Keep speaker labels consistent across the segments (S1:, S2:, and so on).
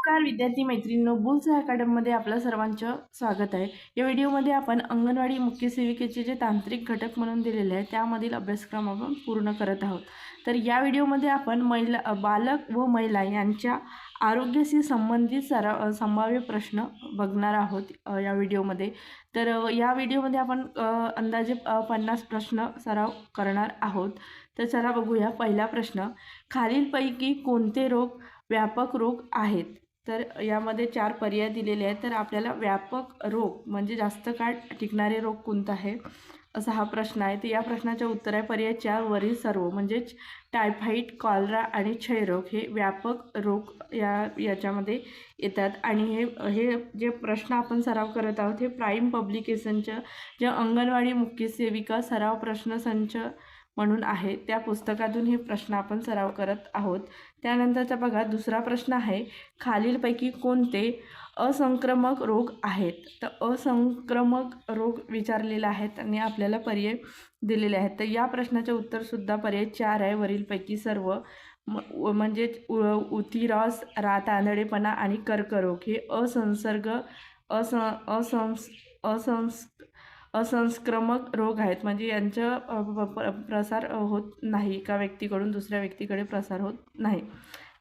S1: नमस्कार विद्यार्थी मैत्रिणींनो बुल्स अकॅडमीमध्ये आपलं सर्वांचं स्वागत आहे. या व्हिडिओमध्ये आपण अंगणवाडी मुख्य सेविकेचे जे तांत्रिक घटक म्हणून दिलेले आहे त्यामधील अभ्यासक्रम आपण पूर्ण करत आहोत. तर या व्हिडिओमध्ये आपण महिला बालक व महिला यांच्या आरोग्याशी संबंधित सरा संभाव्य प्रश्न बघणार आहोत या व्हिडिओमध्ये. तर या व्हिडिओमध्ये आपण अंदाजे पन्नास प्रश्न सराव करणार आहोत. तर चला बघूया पहिला प्रश्न. खालीलपैकी कोणते रोग व्यापक रोग आहेत? तर यामध्ये चार पर्याय दिलेले आहेत. तर आपल्याला व्यापक रोग म्हणजे जास्त काळ टिकणारे रोग कोणता आहे असा हा प्रश्न आहे. तर या प्रश्नाच्या उत्तर आहे पर्याय चार वरील सर्व म्हणजेच टायफाईड कॉलरा आणि क्षयरोग हे व्यापक रोग या याच्यामध्ये येतात. आणि हे हे जे प्रश्न आपण सराव करत आहोत हे प्राईम पब्लिकेशनचं जे अंगणवाडी मुख्य सेविका सराव प्रश्नसंच म्हणून आहे त्या पुस्तकातून हे प्रश्न आपण सराव करत आहोत. त्यानंतरचा बघा दुसरा प्रश्न आहे खालीलपैकी कोणते असंक्रमक रोग आहेत? तर असंक्रमक रोग विचारलेले आहेत आणि आपल्याला पर्याय दिलेले आहेत. तर या प्रश्नाचे उत्तरसुद्धा पर्याय चार आहे. वरीलपैकी सर्व म व- म्हणजेच उ उतिरास रा तांदळेपणा आणि कर्करोग हे असंसर्ग असं असंस असंस असंस्क्रमक रोग आहेत. म्हणजे यांचं प- प्रसार होत नाही. एका व्यक्तीकडून दुसऱ्या व्यक्तीकडे प्रसार होत नाही.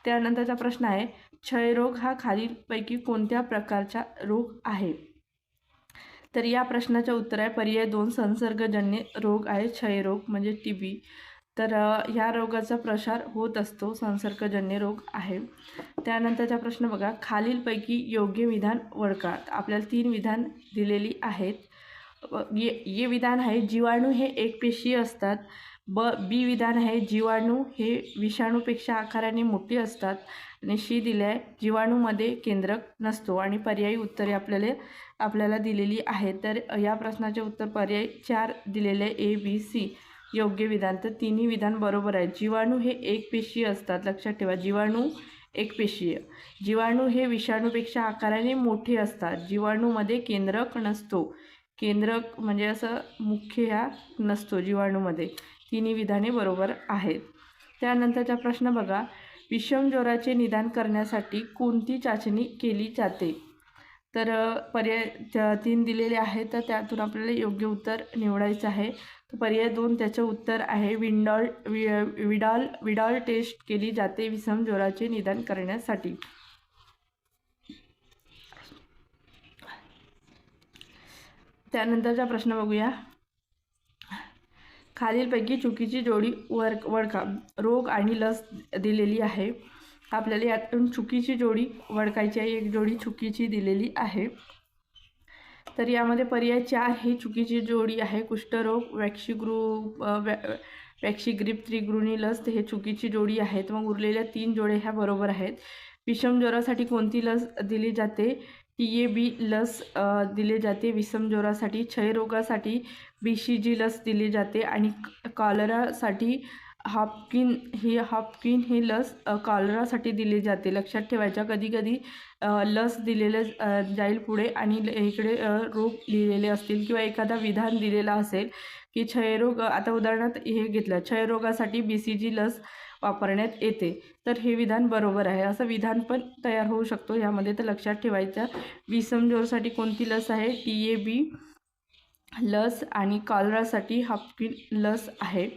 S1: त्यानंतरचा प्रश्न आहे क्षयरोग हा खालीलपैकी कोणत्या प्रकारचा रोग आहे? तर या प्रश्नाचं उत्तर आहे पर्याय दोन संसर्गजन्य रोग आहे क्षयरोग म्हणजे टी बी तर ह्या रोगाचा प्रसार होत असतो संसर्गजन्य रोग आहे. त्यानंतरचा प्रश्न बघा खालीलपैकी योग्य विधान वळका आपल्याला तीन विधान दिलेली आहेत. ये ये विधान आहे जीवाणू हे एकपेशीय असतात. ब बी विधान आहे जीवाणू हे विषाणूपेक्षा आकाराने मोठे असतात. आणि शी दिले आहे जीवाणूमध्ये केंद्रक नसतो आणि पर्यायी उत्तरे आपल्याला आपल्याला दिलेली आहेत. तर या प्रश्नाचे उत्तर पर्याय चार दिलेले ए बी सी योग्य विधान. तर तिन्ही विधान बरोबर आहे जीवाणू हे एकपेशीय असतात. लक्षात ठेवा जीवाणू एकपेशीय जीवाणू हे विषाणूपेक्षा आकाराने मोठे असतात. जीवाणूमध्ये केंद्रक नसतो. केंद्रक म्हणजे असं मुख्य ह्या नसतो जीवाणूमध्ये. तिन्ही विधाने बरोबर आहेत. त्यानंतरचा प्रश्न बघा. विषम ज्वराचे निदान करण्यासाठी कोणती चाचणी केली जाते? तर पर्याय तीन दिलेले आहेत तर त्यातून आपल्याला योग्य उत्तर निवडायचं आहे. तर पर्याय दोन त्याचं उत्तर आहे विंडॉल वि विडॉल विडॉल टेस्ट केली जाते विषम ज्वराचे निदान करण्यासाठी. त्यानंतरचा प्रश्न बघूया. खालीलपैकी चुकीची जोडी वर वळका रोग आणि लस दिलेली आहे. आपल्याला यातून चुकीची जोडी वळखायची आहे. एक जोडी चुकीची दिलेली आहे. तर यामध्ये पर्याय चार ही चुकीची जोडी आहे. कुष्ठरोग वॅक्शिग्रू वॅ वॅक्शिग्रीप त्रिगृणी लस हे चुकीची जोडी आहेत. मग उरलेल्या तीन जोड्या ह्या बरोबर आहेत. विषम ज्वरासाठी कोणती लस दिली जाते? टी ए बी लस दिले दिली जाते. विषमज्वरासाठी क्षयरोगासाठी बी सी जी लस दिली जाते आणि कॉलरासाठी हॉपकिन ही हॉपकिन ही लस कॉलरासाठी दिली जाते. लक्षात ठेवायच्या कधीकधी लस दिलेलं जाईल पुढे आणि ल- इकडे रोग लिहिलेले असतील किंवा एखादा विधान दिलेला असेल की क्षयरोग आता उदाहरणार्थ हे घेतलं क्षयरोगासाठी बी सी जी लस वापरण्यात येते. तर हे विधान बरोबर आहे. असं विधान पण तयार होऊ शकतो. यामध्ये तर लक्षात ठेवायचं विषमज्वरसाठी कोणती लस आहे? टी ए बी लस आणि कॉलरासाठी हापकिन लस आहे.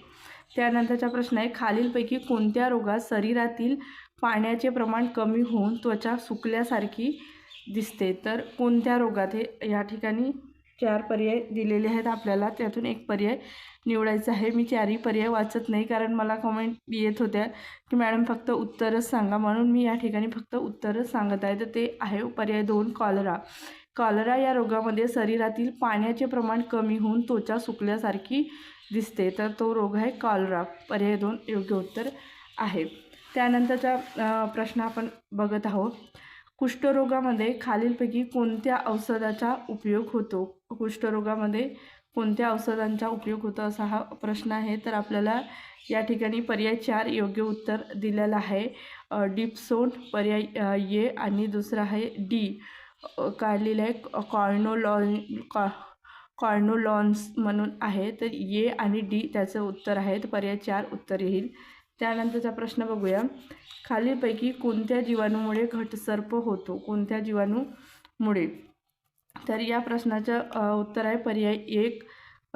S1: त्यानंतरचा प्रश्न आहे खालीलपैकी कोणत्या रोगात शरीरातील पाण्याचे प्रमाण कमी होऊन त्वचा सुकल्यासारखी दिसते? तर कोणत्या रोगात? हे या ठिकाणी चार पर्याय दिलेले आहेत आपल्याला. त्यातून एक पर्याय निवडायचा आहे. मी चारही पर्याय वाचत नाही कारण मला कमेंट येत होत्या की मॅडम फक्त उत्तरच सांगा. म्हणून मी या ठिकाणी फक्त उत्तरच सांगत आहे. तर ते आहे पर्याय दोन कॉलरा. कॉलरा या रोगामध्ये शरीरातील पाण्याचे प्रमाण कमी होऊन त्वचा सुकल्यासारखी दिसते. तर तो रोग आहे कॉलरा. पर्याय दोन योग्य उत्तर आहे. त्यानंतरचा प्रश्न आपण बघत आहोत. कुष्ठरोगामध्ये खालीलपैकी कोणत्या औषधाचा उपयोग होतो? कुष्ठरोगामध्ये कोणत्या औषधांचा उपयोग होतो असा हा प्रश्न आहे. तर आपल्याला या ठिकाणी पर्याय चार योग्य उत्तर दिलेलं आहे. डिप्सोन पर्याय ये आणि दुसरा आहे डी. काढलेलं आहे कॉर्नोलॉन कॉ कॉर्नोलॉन्स म्हणून आहे. तर ये आणि डी त्याचं उत्तर आहे. तर पर्याय चार उत्तर येईल. त्यानंतरचा प्रश्न बघूया. खालीलपैकी कोणत्या जीवाणूमुळे घटसर्प होतो? कोणत्या जीवाणूमुळे? तर या प्रश्नाचं उत्तर आहे पर्याय एक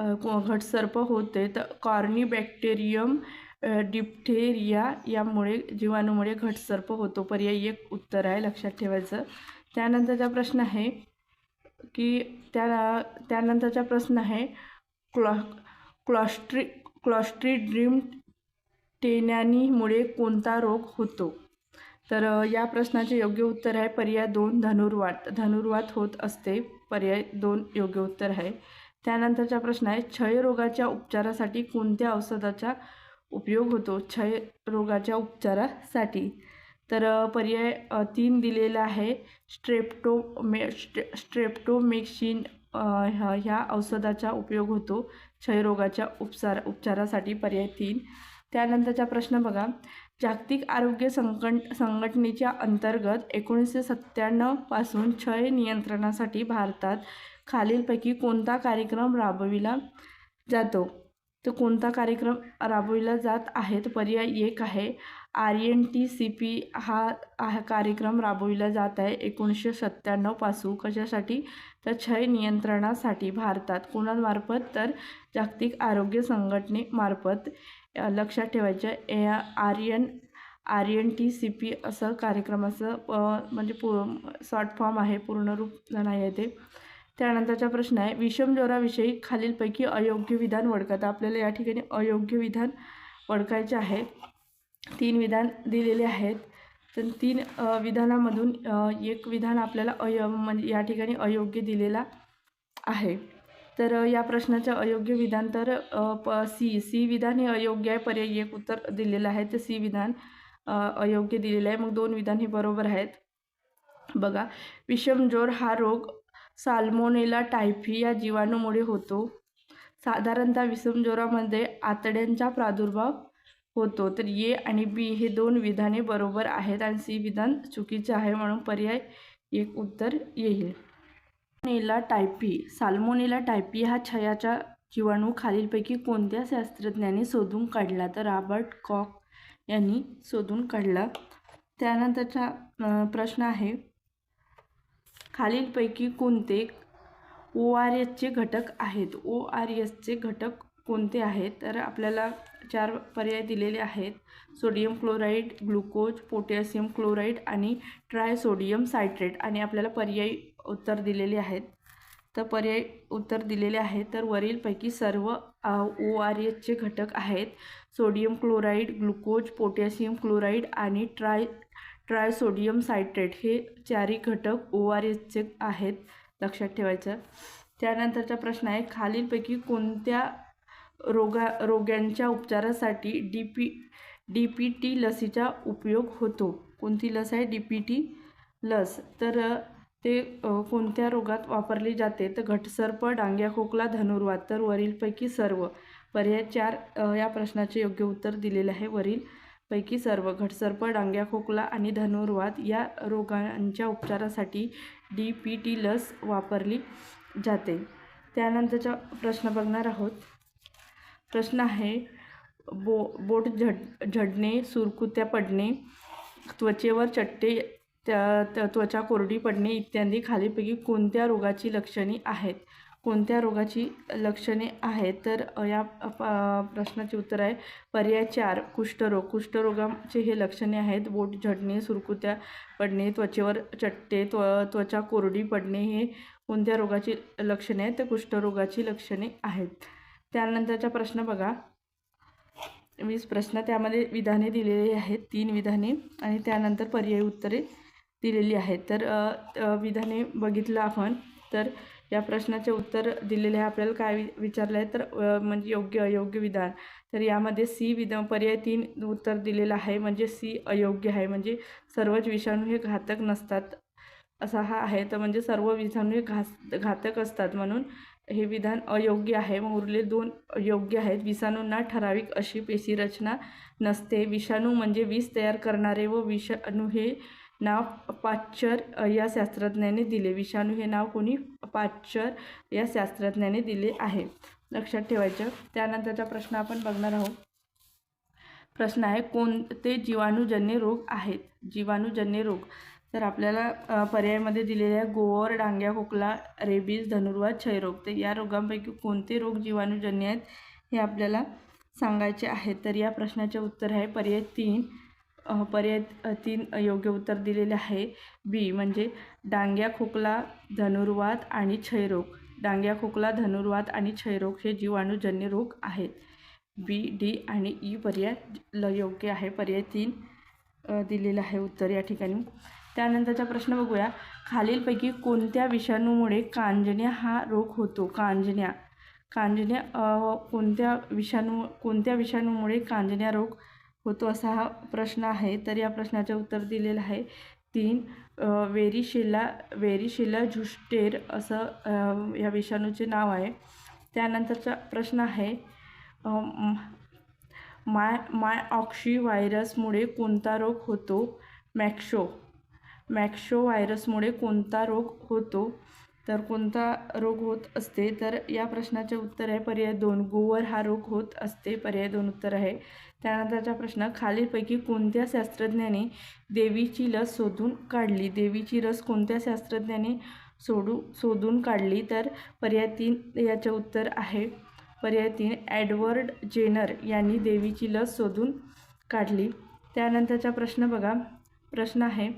S1: घटसर्प होते. तर कॉर्नी बॅक्टेरियम डिप्थेरिया यामुळे जीवाणूमुळे घटसर्प होतो. पर्याय एक उत्तर आहे लक्षात ठेवायचं. त्यानंतरचा प्रश्न आहे की त्या त्यानंतरचा प्रश्न आहे क्लॉ क्लॉस्ट्री क्लॉस्ट्रीड्रीम टेन्यानीमुळे कोणता रोग होतो? तर या प्रश्नाचे योग्य उत्तर आहे पर्याय दोन धनुर्वात. धनुर्वात होत असते पर्याय दोन योग्य उत्तर आहे. त्यानंतरचा प्रश्न आहे क्षयरोगाच्या उपचारासाठी कोणत्या औषधाचा उपयोग होतो? क्षयरोगाच्या उपचारासाठी. तर पर्याय तीन दिलेला आहे. स्ट्रेप्टो मे स्ट्रे स्ट्रेप्टोमेक्सिन ह्या ह्या औषधाचा उपयोग होतो. क्षयरोगाच्या उपचार उपचारासाठी पर्याय तीन. त्यानंतरचा प्रश्न बघा. जागतिक आरोग्य संकट संघटनेच्या अंतर्गत एकोणीसशे सत्त्याण्णवपासून क्षय नियंत्रणासाठी भारतात खालीलपैकी कोणता कार्यक्रम राबविला जातो? तर कोणता कार्यक्रम राबविला जात आहे तर पर्याय एक आहे. R N T C P हा हा कार्यक्रम राबविला जात आहे एकोणीसशे सत्त्याण्णवपासून कशासाठी? तर क्षय नियंत्रणासाठी भारतात कोणामार्फत? तर जागतिक आरोग्य संघटनेमार्फत. लक्षात ठेवायचं. A R N R N T C P असं कार्यक्रमाचं म्हणजे पू शॉर्ट फॉर्म आहे पूर्ण रूप नाही आहे ते. त्यानंतरचा प्रश्न आहे विषमज्वराविषयी खालीलपैकी अयोग्य विधान ओळखा. आपल्याला या ठिकाणी अयोग्य विधान वडकायचे आहे. तीन विधान दिलेले आहेत. तर तीन विधानामधून एक विधान आपल्याला अय म्हणजे या ठिकाणी अयोग्य दिलेला आहे. तर या प्रश्नाचे अयोग्य विधान तर प सी सी विधान हे अयोग्य आहे पर्याय एक उत्तर दिलेलं आहे. तर सी विधान अयोग्य दिलेलं आहे. मग दोन विधान हे बरोबर आहेत. बघा विषमजोर हा रोग साल्मोनेला टायफी या जीवाणूमुळे होतो. साधारणतः विषमज्वरामध्ये आतड्यांचा प्रादुर्भाव होतो. तर ए आणि बी हे दोन विधाने बरोबर आहेत आणि सी विधान चुकीचे आहे म्हणून पर्याय एक उत्तर येईल. साल्मोनेला टायपी साल्मोनेला टायपी हा छयाचा जीवाणू खालीलपैकी कोणत्या शास्त्रज्ञाने शोधून काढला? तर रॉबर्ट कॉक यांनी शोधून काढला. त्यानंतरचा प्रश्न आहे खालीलपैकी कोणते ओ आर एसचे घटक आहेत? ओ आर एसचे घटक कोणते आहेत? तर आपल्याला चार पर्याय दिलेले आहेत. Sodium chloride glucose potassium chloride आणि ट्रायसोडियम सायट्रेट. आणि आपल्याला पर्यायी उत्तर दिलेले आहेत. तर पर्याय उत्तर दिलेले आहेत. तर वरीलपैकी सर्व ओ आर एसचे घटक आहेत. Sodium chloride glucose potassium chloride आणि ट्राय ट्रायसोडियम सायट्रेट हे चारही घटक ओ आर एसचे आहेत. लक्षात ठेवायचं. त्यानंतरचा प्रश्न आहे खालीलपैकी कोणत्या रोगा रोग्यांच्या उपचारासाठी D P D P T लसीचा उपयोग होतो? कोणती लस आहे? डी पी टी लस. तर ते कोणत्या रोगात वापरली जाते? तर घटसर्प डांग्या खोकला धनुर्वात. तर वरीलपैकी सर्व. पर्याय चार या प्रश्नाचे योग्य उत्तर दिलेले आहे. वरील पैकी सर्व. घटसर्प डांग्या खोकला आणि धनुर्वात या रोगांच्या उपचारासाठी डी पी टी लस वापरली जाते. त्यानंतरचा प्रश्न बघणार आहोत. प्रश्न आहे बो बोट झड झडणे सुरकुत्या पडणे त्वचेवर चट्टे त्या त्वचा कोरडी पडणे इत्यादी खालीपैकी कोणत्या रोगाची लक्षणे आहेत? कोणत्या रोगाची लक्षणे आहेत? तर या प्रश्नाचे उत्तर आहे पर्याय चार कुष्ठरोग. कुष्ठरोगाचे हे लक्षणे आहेत बोट झडणे सुरकुत्या पडणे त्वचेवर चट्टे त्व त्वचा कोरडी पडणे हे कोणत्या रोगाची लक्षणे आहेत? तर कुष्ठरोगाची लक्षणे आहेत. त्यानंतरचा प्रश्न बघा. वीस प्रश्न त्यामध्ये विधाने दिलेली आहेत तीन विधाने. आणि त्यानंतर पर्यायी उत्तरे. दिलेली आहे तर विधाने बघितलं आपण तर या प्रश्नाचे उत्तर दिलेले आहे. आपल्याला काय विचारलं आहे? तर म्हणजे योग्य अयोग्य विधान. तर यामध्ये सी विधान पर्याय तीन उत्तर दिलेलं आहे. म्हणजे सी अयोग्य आहे. म्हणजे सर्वच विषाणू हे घातक नसतात असा हा आहे. तर म्हणजे सर्व विषाणू हे घास घातक असतात म्हणून हे विधान अयोग्य आहे. मग उरले दोन योग्य आहेत. विषाणूंना ठराविक अशी पेशी रचना नसते. विषाणू म्हणजे विष तयार करणारे व विषाणू हे नाव पाश्चर या शास्त्रज्ञाने दिले. विषाणू हे नाव कोणी? पाश्चर या शास्त्रज्ञाने दिले आहे. लक्षात ठेवायचं. त्यानंतरचा प्रश्न आपण बघणार आहोत. प्रश्न आहे कोणते जीवाणूजन्य रोग आहेत? जीवाणूजन्य रोग. तर आपल्याला पर्यायमध्ये पर्यायामध्ये दिलेले आहे गोवर डांग्या खोकला रेबीज धनुर्वाद क्षयरोग. तर या रोगांपैकी कोणते रोग जीवाणूजन्य आहेत हे आपल्याला सांगायचे आहे. तर या प्रश्नाचे उत्तर आहे पर्याय तीन. पर्याय तीन योग्य उत्तर दिलेले आहे. बी म्हणजे डांग्या खोकला धनुर्वात आणि क्षयरोग. डांग्या खोकला धनुर्वात आणि क्षयरोग हे जीवाणूजन्य रोग आहेत. बी डी आणि ई पर्याय ल योग्य आहे. पर्याय तीन दिलेला दिलेलं आहे उत्तर या ठिकाणी. त्यानंतरचा प्रश्न बघूया. खालीलपैकी कोणत्या विषाणूमुळे कांजण्या हा रोग होतो? कांजण्या. कांजण्या कोणत्या विषाणू कोणत्या विषाणूमुळे कांजण्या रोग होतो असा हा प्रश्न आहे. तर या प्रश्नाचे उत्तर दिलेलं आहे. तीन अ, वेरिशिला झुष्टेर झुस्टेर असं या विषाणूचे नाव आहे. त्यानंतरचा प्रश्न आहे माय माय ऑक्शी व्हायरसमुळे कोणता रोग होतो? मॅक्शो मॅक्शो व्हायरसमुळे कोणता रोग होतो? तर कोणता रोग होत असते? तर या प्रश्नाचे उत्तर आहे पर्याय दोन. गोवर हा रोग होत असते पर्याय दोन उत्तर आहे. त्यानंतरचा प्रश्न खालीलपैकी कोणत्या शास्त्रज्ञाने देवीची लस शोधून काढली? देवीची लस कोणत्या शास्त्रज्ञाने सोडू शोधून काढली? तर पर्याय तीन याचे उत्तर आहे. पर्याय तीन ॲडवर्ड जेनर यांनी देवीची लस शोधून काढली. त्यानंतरचा प्रश्न बघा. प्रश्न आहे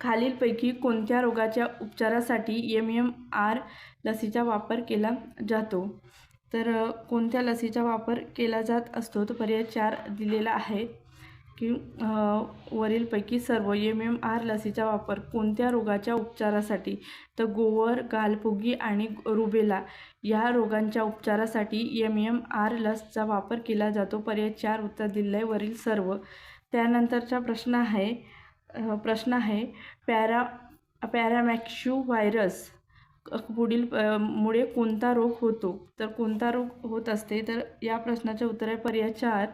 S1: खालीलपैकी कोणत्या रोगाच्या उपचारासाठी एम एम आर लसीचा वापर केला जातो? तर कोणत्या लसीचा वापर केला जात असतो? तर पर्याय चार दिलेला आहे की वरीलपैकी सर्व एम एम आर लसीचा वापर कोणत्या रोगाच्या उपचारासाठी? तर गोवर गालफुगी आणि रुबेला या रोगांच्या उपचारासाठी एम एम आर लसचा वापर केला जातो. पर्याय चार उत्तर दिलं आहे वरील सर्व. त्यानंतरचा प्रश्न आहे प्रश्न आहे पॅरा पॅरामॅक्शू व्हायरस पुढील मुळे कोणता रोग होतो? तर कोणता रोग होत असते? तर या प्रश्नाचे उत्तर आहे पर्याय चार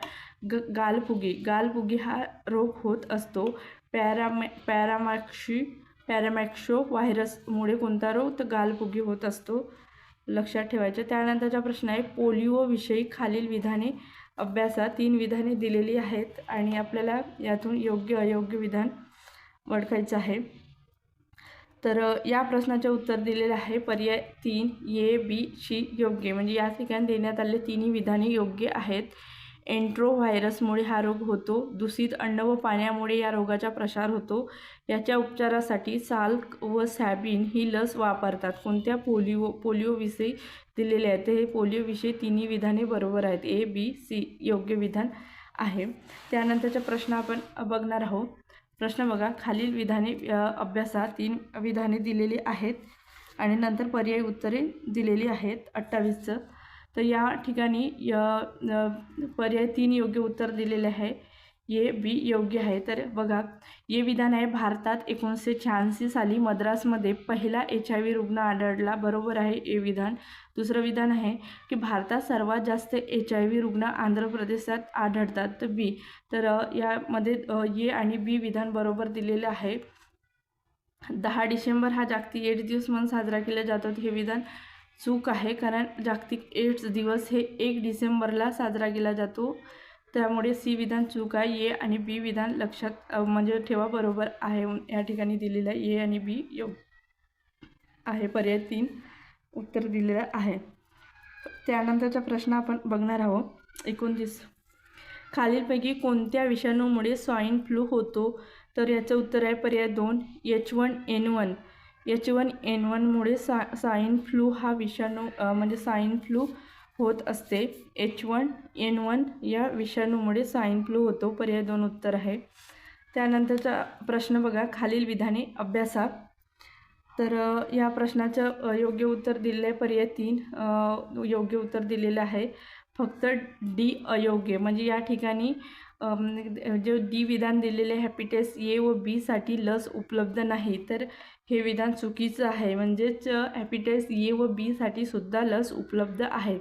S1: ग गालफुगी. गालफुगी हा रोग होत असतो. पॅरामॅ पॅरामॅक्शी पॅरामॅक्शो व्हायरसमुळे कोणता रोग? तर गालफुगी होत असतो. लक्षात ठेवायचं. त्यानंतरचा प्रश्न आहे पोलिओविषयी खालील विधाने अभ्यासात तीन विधाने दिलेली आहेत आणि आपल्याला यातून योग्य अयोग्य विधान ओळखायचं आहे. तर या प्रश्नाचे उत्तर दिलेले आहे पर्याय तीन ए बी सी योग्य. म्हणजे या ठिकाणी देण्यात आले तिन्ही विधाने योग्य आहेत. एन्ट्रो व्हायरसमुळे हा रोग होतो दूषित अन्न व पाण्यामुळे या रोगाचा प्रसार होतो. याच्या उपचारासाठी साल्क व सॅबिन ही लस वापरतात. कोणत्या पोलिओ पोलिओविषयी दिलेले आहेत? हे पोलिओविषयी तिन्ही विधाने बरोबर आहेत. ए बी सी योग्य विधान आहे. त्यानंतरचा प्रश्न आपण बघणार आहोत. प्रश्न बघा. खालील विधाने अभ्यासात तीन विधाने दिलेली आहेत आणि नंतर पर्यायी उत्तरे दिलेली आहेत अठ्ठावीसचं. तर या ठिकाणी य पर्याय तीन योग्य उत्तर दिलेले आहे. ये बी योग्य आहे. तर बघा ये विधान आहे भारतात एकोणीसशे शहाऐंशी साली मद्रासमध्ये पहिला एच आय व्ही रुग्ण आढळला. बरोबर आहे ए विधान. दुसरं विधान आहे की भारतात सर्वात जास्त एच आय व्ही रुग्ण आंध्र प्रदेशात आढळतात. तर बी. तर यामध्ये ये आणि बी विधान बरोबर दिलेलं आहे. दहा डिसेंबर हा जागतिक एड्स दिवस म्हणून साजरा केला जातो. हे विधान चूक आहे कारण जागतिक एड्स दिवस हे एक डिसेंबरला साजरा केला जातो. त्यामुळे सी विधान चूक आहे ए आणि बी विधान लक्षात म्हणजे ठेवा बरोबर आहे या ठिकाणी दिलेलं आहे. ए आणि बी यो आहे पर्याय तीन उत्तर दिलेलं आहे. त्यानंतरचा प्रश्न आपण बघणार आहोत. एकोणतीस. खालीलपैकी कोणत्या विषाणूमुळे स्वाईन फ्लू होतो? तर याचं उत्तर आहे पर्याय दोन H one N one. H one N वनमुळे सा स्वाईन फ्लू हा विषाणू म्हणजे स्वाईन फ्लू होत असते. एच वन एन वन या विषाणूमुळे स्वाईन फ्लू होतो. पर्याय दोन उत्तर आहे. त्यानंतरचा प्रश्न बघा. खालील विधाने अभ्यासा. तर या प्रश्नाचं योग्य उत्तर दिलेलं आहे. पर्याय तीन योग्य उत्तर दिलेलं आहे. फक्त डी अयोग्य. म्हणजे या ठिकाणी म्हणजे जे डी विधान दिलेले हॅपिटेस ए व बीसाठी लस उपलब्ध नाही. तर हे विधान चुकीचं आहे. म्हणजेच हॅपिटेस ए व बीसाठी सुद्धा लस उपलब्ध आहे.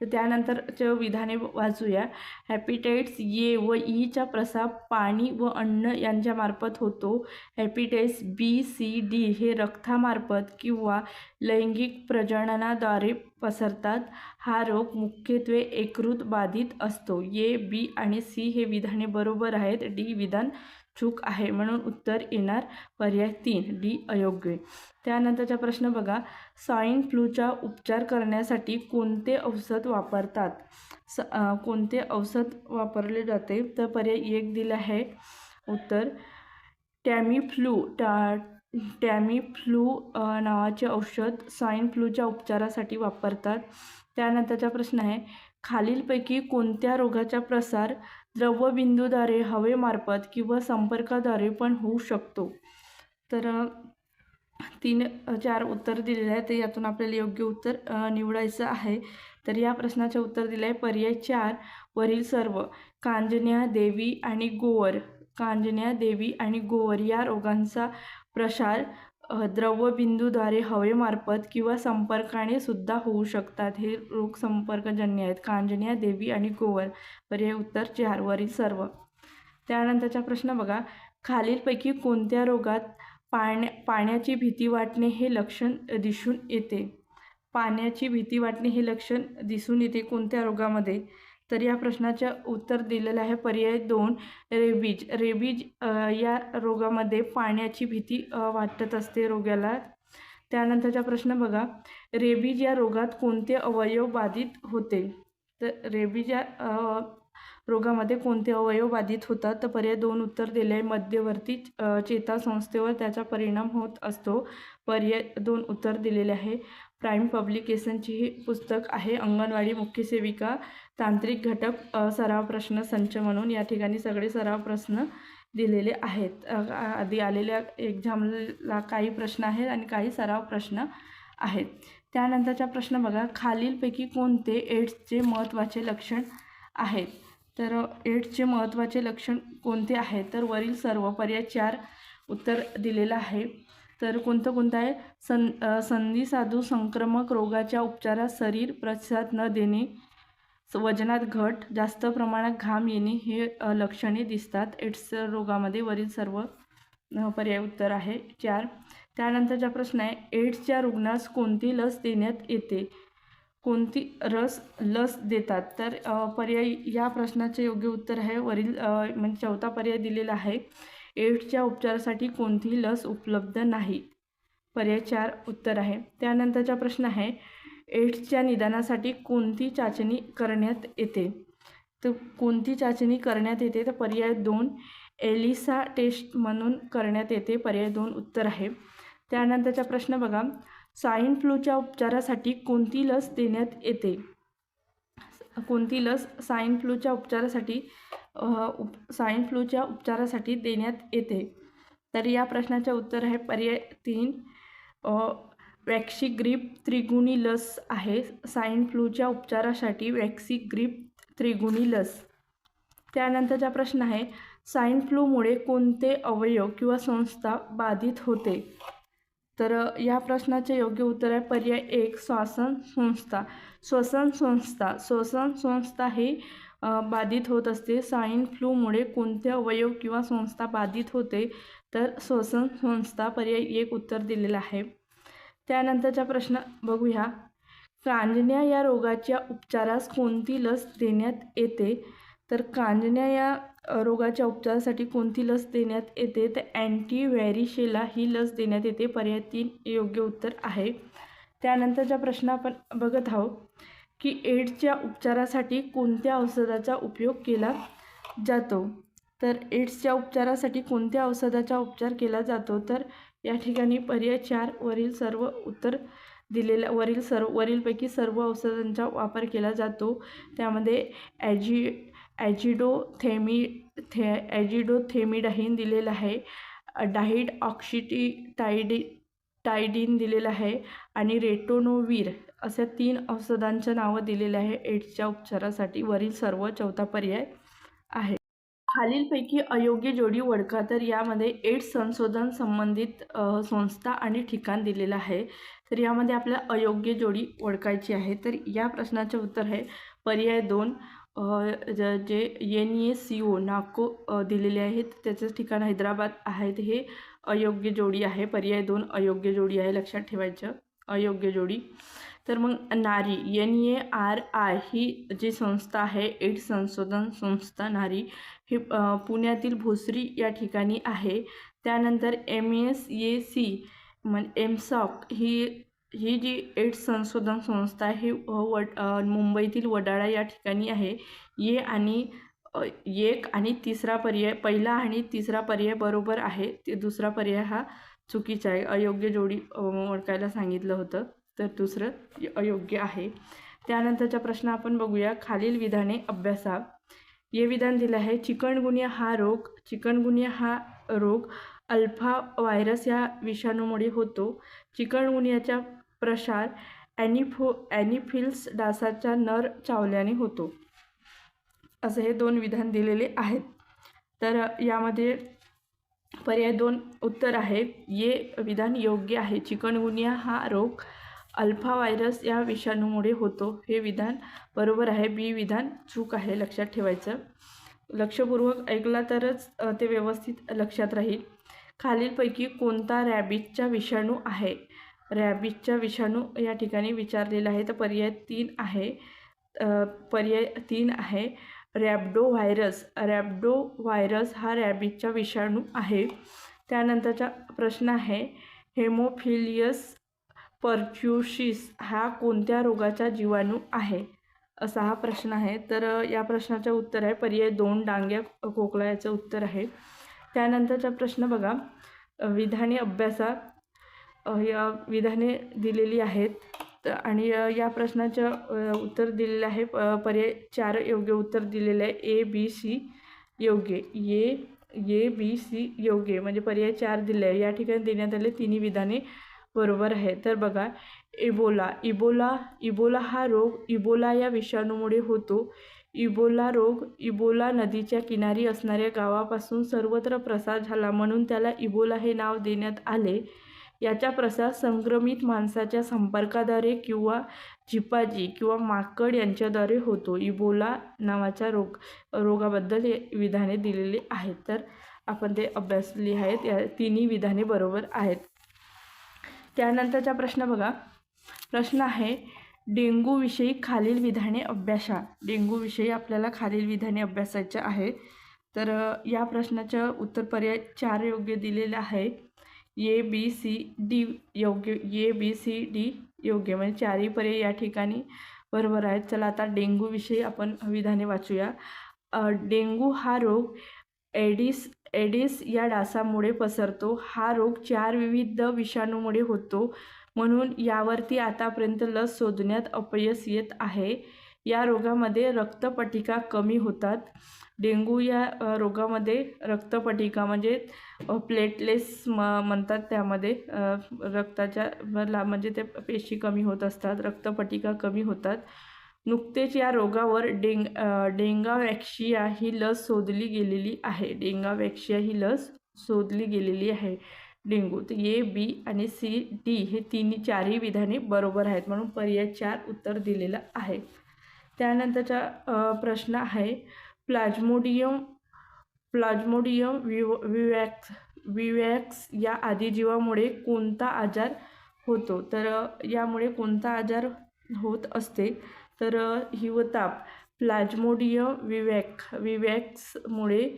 S1: तर त्यानंतरचं विधाने वाचूया. हॅपिटाईट्स ए व ईचा प्रसार पाणी व अन्न यांच्यामार्फत होतो. हॅपिटाईट्स बी सी डी हे रक्तामार्फत किंवा लैंगिक प्रजननाद्वारे पसरतात. हा रोग मुख्यत्वे एकृत बाधित असतो. ए बी आणि सी हे विधाने बरोबर आहेत. डी विधान चूक आहे म्हणून उत्तर येणार पर्याय तीन डी अयोग्य. त्यानंतरचा प्रश्न बघा. स्वाईन फ्लूचा उपचार करण्यासाठी कोणते औषध वापरतात? स कोणते औषध वापरले जाते? तर पर्याय एक दिला आहे. उत्तर टॅमी फ्लू टा टॅमी फ्लू नावाचे औषध स्वाईन फ्लूच्या उपचारासाठी वापरतात. त्यानंतरचा प्रश्न आहे. खालीलपैकी कोणत्या रोगाचा प्रसार द्रवबिंदूद्वारे हवेमार्फत किंवा संपर्काद्वारे पण होऊ शकतो. तर तीन चार उत्तर दिलेले आहे तर यातून आपल्याला योग्य उत्तर निवडायचं आहे. तर या प्रश्नाचे उत्तर दिले आहे पर्याय चार वरील सर्व कांजण्या देवी आणि गोवर. कांजण्या देवी आणि गोवर या रोगांचा प्रसार द्रवबिंदूद्वारे हवेमार्फत किंवा संपर्काने सुद्धा होऊ शकतात. हे रोग संपर्कजन्य आहेत. कांजण्या देवी आणि गोवर पर्याय उत्तर चारवरील सर्व. त्यानंतरचा प्रश्न बघा. खालीलपैकी कोणत्या रोगात पाण्या पाण्याची भीती वाटणे हे लक्षण दिसून येते? पाण्याची भीती वाटणे हे लक्षण दिसून येते कोणत्या रोगामध्ये? तर या प्रश्नाचं उत्तर दिलेलं आहे पर्याय दोन रेबीज. रेबीज या रोगामध्ये पाण्याची भीती वाटत असते रोग्याला. त्यानंतरचा प्रश्न बघा. रेबीज या रोगात कोणते अवयव बाधित होते? तर रेबीज या रोगामध्ये कोणते अवयव बाधित होतात? तर पर्याय दोन उत्तर दिले आहे. मध्यवर्ती चेतासंस्थेवर त्याचा परिणाम होत असतो. पर्याय दोन उत्तर दिलेले आहे. प्राईम पब्लिकेशनची ही पुस्तक आहे. अंगणवाडी मुख्य सेविका तांत्रिक घटक सराव प्रश्न संच म्हणून या ठिकाणी सगळे सराव प्रश्न दिलेले आहेत. आधी आलेल्या एक्झामला काही प्रश्न आहेत आणि काही सराव प्रश्न आहेत. त्यानंतरचा प्रश्न बघा खालीलपैकी कोणते एड्सचे महत्त्वाचे लक्षण आहेत? तर एड्सचे महत्त्वाचे लक्षण कोणते आहेत? तर वरील सर्व पर्याय चार उत्तर दिलेलं आहे. तर कोणतं कोणतं आहे? सं अ, संधिसाधू संक्रमक रोगाच्या उपचारात शरीर प्रतिसाद न देणे वजनात घट जास्त प्रमाणात घाम येणे हे लक्षणे दिसतात. एड्स रोगामध्ये वरील सर्व पर्याय उत्तर आहे. चार त्यानंतरचा प्रश्न आहे एड्सच्या रुग्णास कोणती लस देण्यात येते? कोणती रस लस देतात? तर पर्याय या प्रश्नाचे योग्य उत्तर आहे. वरील म्हणजे चौथा पर्याय दिलेला आहे. एड्सच्या उपचारासाठी कोणतीही लस उपलब्ध नाही? पर्याय चार उत्तर आहे. त्यानंतरचा प्रश्न आहे एड्सच्या निदानासाठी कोणती चाचणी करण्यात येते? तर कोणती चाचणी करण्यात येते? तर पर्याय दोन एलिसा टेस्ट म्हणून करण्यात येते. पर्याय दोन उत्तर आहे. त्यानंतरचा प्रश्न बघा. स्वाईन फ्लूच्या उपचारासाठी कोणती लस देण्यात येते? कोणती लस स्वाईन फ्लूच्या उपचारासाठी उप स्वाईन फ्लूच्या उपचारासाठी देण्यात येते? तर या प्रश्नाचे उत्तर आहे. पर्याय तीन वॅक्सिग्रीप त्रिगुणी लस आहे. स्वाईन फ्लूच्या उपचारासाठी वॅक्सिग्रीप त्रिगुणी लस त्यानंतरचा प्रश्न आहे स्वाईन फ्लूमुळे कोणते अवयव किंवा संस्था बाधित होते? तर या प्रश्नाचे योग्य उत्तर आहे पर्याय एक श्वासन संस्था. श्वसन संस्था. श्वसन संस्था ही बाधित होत असते. स्वाईन फ्लूमुळे कोणते अवयव किंवा संस्था बाधित होते? तर श्वसन संस्था पर्याय एक उत्तर दिलेलं आहे. त्यानंतरचा प्रश्न बघूया. कांजण्या या रोगाच्या उपचारास कोणती लस देण्यात येते? तर कांजण्या या रोगाच्या उपचारासाठी कोणती लस देण्यात येते? तर अँटी व्हॅरिशेला ही लस देण्यात येते. पर्याय तीन योग्य उत्तर आहे. त्यानंतरचा प्रश्न आपण बघत आहोत की एड्सच्या उपचारासाठी कोणत्या औषधाचा उपयोग केला जातो? तर एड्सच्या उपचारासाठी कोणत्या औषधाचा उपचार केला जातो? तर या ठिकाणी पर्याय चार वरील सर्व उत्तर दिलेल्या वरील सर्व वरीलपैकी सर्व औषधांचा वापर केला जातो. त्यामध्ये ॲजी ॲजिडोथेमी थे ॲजिडोथेमिडाहीन दिलेलं आहे डाहीड ऑक्सिटी टायडी टायडीन दिलेलं आहे आणि रेटोनोवीर अशा तीन औषधांचं नावं दिलेलं आहे. एड्सच्या उपचारासाठी वरील सर्व चौथा पर्याय आहे. खालीलपैकी अयोग्य जोडी ओळखा तर यामध्ये एड्स संशोधन संबंधित संस्था आणि ठिकाण दिलेलं आहे. तर यामध्ये आपल्याला अयोग्य जोडी ओळखायची आहे. तर या प्रश्नाचे उत्तर आहे पर्याय दोन ज- जे एन ए सी ओ नाको दिलेले आहेत त्याचं ठिकाण हैदराबाद आहेत हे अयोग्य जोडी आहे. पर्याय दोन अयोग्य जोडी आहे. लक्षात ठेवायचं अयोग्य जोडी. तर मग NARI N A R I ही जी संस्था आहे एड्स संशोधन संस्था नारी ही पुण्यातील भोसरी या ठिकाणी आहे. त्यानंतर एम एस ए सी म्हण एमसॉक ही ही जी एड्स संशोधन संस्था आहे ही वड मुंबईतील वडाळा या ठिकाणी आहे. ये आणि एक आणि तिसरा पर्याय पहिला आणि तिसरा पर्याय बरोबर आहे. ते दुसरा पर्याय हा चुकीचा आहे. अयोग्य जोडी ओळखायला सांगितलं होतं तर दुसरं अयोग्य आहे. त्यानंतरचा प्रश्न आपण बघूया. खालील विधाने अभ्यासा. ये विधान दिलं आहे चिकनगुनिया हा रोग चिकनगुनिया हा रोग अल्फा व्हायरस या विषाणूमुळे होतो. चिकनगुनियाचा प्रसार ॲनिफो ॲनिफिल्स डासाच्या नर चावल्याने होतो. असे हे दोन विधान दिलेले आहेत. तर यामध्ये पर्याय दोन उत्तर आहे. ये विधान योग्य आहे. चिकनगुनिया हा रोग अल्फा व्हायरस या विषाणूमुळे होतो हे विधान बरोबर आहे. बी विधान चूक आहे लक्षात ठेवायचं. लक्षपूर्वक ऐकला तरच ते व्यवस्थित लक्षात राहील. खालीलपैकी कोणता रॅबिटचा विषाणू आहे? रॅबिटचा विषाणू या ठिकाणी विचारलेला आहे. तर पर्याय तीन आहे. पर्याय तीन आहे. रॅबडो व्हायरस रॅबडो व्हायरस हा रॅबिजचा विषाणू आहे. त्यानंतरचा प्रश्न आहे. हेमोफिलियस पर्च्युशिस हा कोणत्या रोगाचा जीवाणू आहे? असा हा प्रश्न आहे. तर या प्रश्नाचं उत्तर आहे. पर्याय दोन डांग्या खोकला याचं उत्तर आहे. त्यानंतरचा प्रश्न बघा. विधाने अभ्यासा. या विधाने दिलेली आहेत. आणि या प्रश्नाचं उत्तर दिलेलं आहे. प- पर्याय चार योग्य उत्तर दिलेलं आहे. ए बी सी योग्य. ए ए बी सी योग्य. म्हणजे पर्याय चार दिले आहे. या ठिकाणी देण्यात आले तिन्ही विधाने बरोबर आहे. तर बघा इबोला इबोला इबोला हा रोग इबोला या विषाणूमुळे होतो. इबोला रोग इबोला नदीच्या किनारी असणाऱ्या गावापासून सर्वत्र प्रसार झाला म्हणून त्याला इबोला हे नाव देण्यात आले. याचा प्रसार संक्रमित माणसाच्या संपर्काद्वारे किंवा झिपाजी किंवा माकड यांच्याद्वारे होतो. इबोला नावाच्या रोग रोगाबद्दल विधाने दिलेली आहेत. तर आपण ते अभ्यासली आहेत. या तिन्ही विधाने बरोबर आहेत. त्यानंतरचा प्रश्न बघा. प्रश्न आहे डेंगूविषयी खालील विधाने अभ्यासा. डेंगूविषयी आपल्याला खालील विधाने अभ्यासायचे आहे तर या प्रश्नाचं उत्तर पर्याय चार योग्य दिलेलं आहे. ए बी सी डी योग्य ए बी सी डी योग्य. म्हणजे चारही पर्याय या ठिकाणी बरोबर आहेत. चला आता डेंगूविषयी आपण विधाने वाचूया. डेंगू हा रोग एडिस एडिस या डासामुळे पसरतो. हा रोग चार विविध विषाणूमुळे होतो म्हणून यावरती आतापर्यंत लस शोधण्यात अपयश येत आहे. या रोगामध्ये रक्तपटिका कमी होतात. डेंगू या रोगामध्ये रक्तपटिका म्हणजे प्लेटलेस म म्हणतात त्यामध्ये रक्ताच्या ला म्हणजे ते पेशी कमी होत असतात रक्तपटिका कमी होतात. नुकतेच या रोगावर डेंग अ, ही लस शोधली गेलेली आहे. डेंगावॅक्सिया ही लस शोधली गेलेली आहे. डेंगू तर ए बी आणि सी डी हे तिन्ही चारही विधाने बरोबर आहेत म्हणून पर्याय चार उत्तर दिलेलं आहे. त्यानंतरचा प्रश्न आहे. प्लाझ्मोडियम प्लाझ्मोडियम विव विवॅक्स विवॅक्स या आदिजीवामुळे कोणता आजार होतो? तर यामुळे कोणता आजार होत असते? तर हिवताप प्लाज्मोडियम विवॅक विवॅक्समुळे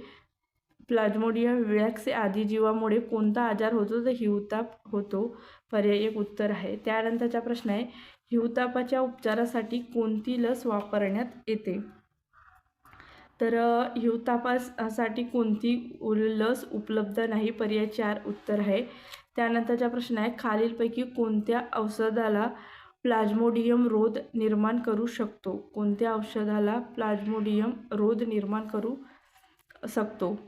S1: प्लाज्मोडियम विवॅक्स या आदिजीवामुळे कोणता आजार होतो? तर हिवताप होतो. पर्याय एक उत्तर आहे. त्यानंतरचा प्रश्न आहे हिवतापाच्या उपचारासाठी कोणती लस वापरण्यात येते? तर हिवतापासाठी कोणती लस उपलब्ध नाही? पर्याय चार उत्तर आहे. त्यानंतरचा प्रश्न आहे खालीलपैकी कोणत्या औषधाला प्लाझ्मोडियम रोध निर्माण करू शकतो. कोणत्या औषधाला प्लाझ्मोडियम रोध निर्माण करू शकतो?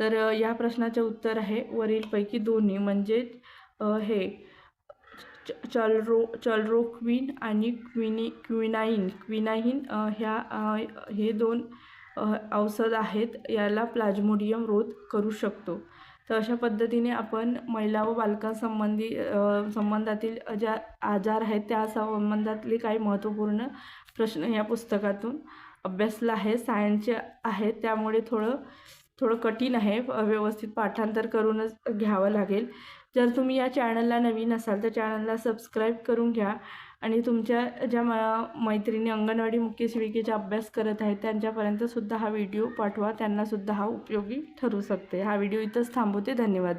S1: तर या प्रश्नाचे उत्तर आहे वरीलपैकी दोन्ही. म्हणजे हे च- चलरो चलरोक्विन आणि क्विनी क्विनाईन. क्विनाईन ह्या हे दोन औषध आहेत याला प्लाझ्मोडियम रोध करू शकतो. तर अशा पद्धतीने आपण महिला व बालकांसंबंधी संबंधातील ज्या आजार आहेत त्या संबंधातले काही महत्त्वपूर्ण प्रश्न या पुस्तकातून अभ्यासला आहे. सायन्सचे आहेत त्यामुळे थोडं थोडं कठीण आहे. व्यवस्थित पाठांतर करूनच घ्यावं लागेल. जर तुम्ही या चॅनलला नवीन असाल तर चॅनलला सबस्क्राईब करून घ्या. आणि तुमच्या ज्या मैत्रिणी अंगणवाडी मुख्य सेविकेचा अभ्यास करत आहेत त्यांच्यापर्यंतसुद्धा हा व्हिडिओ पाठवा. त्यांनासुद्धा हा उपयोगी ठरू शकते. हा व्हिडिओ इथंच थांबवते. धन्यवाद.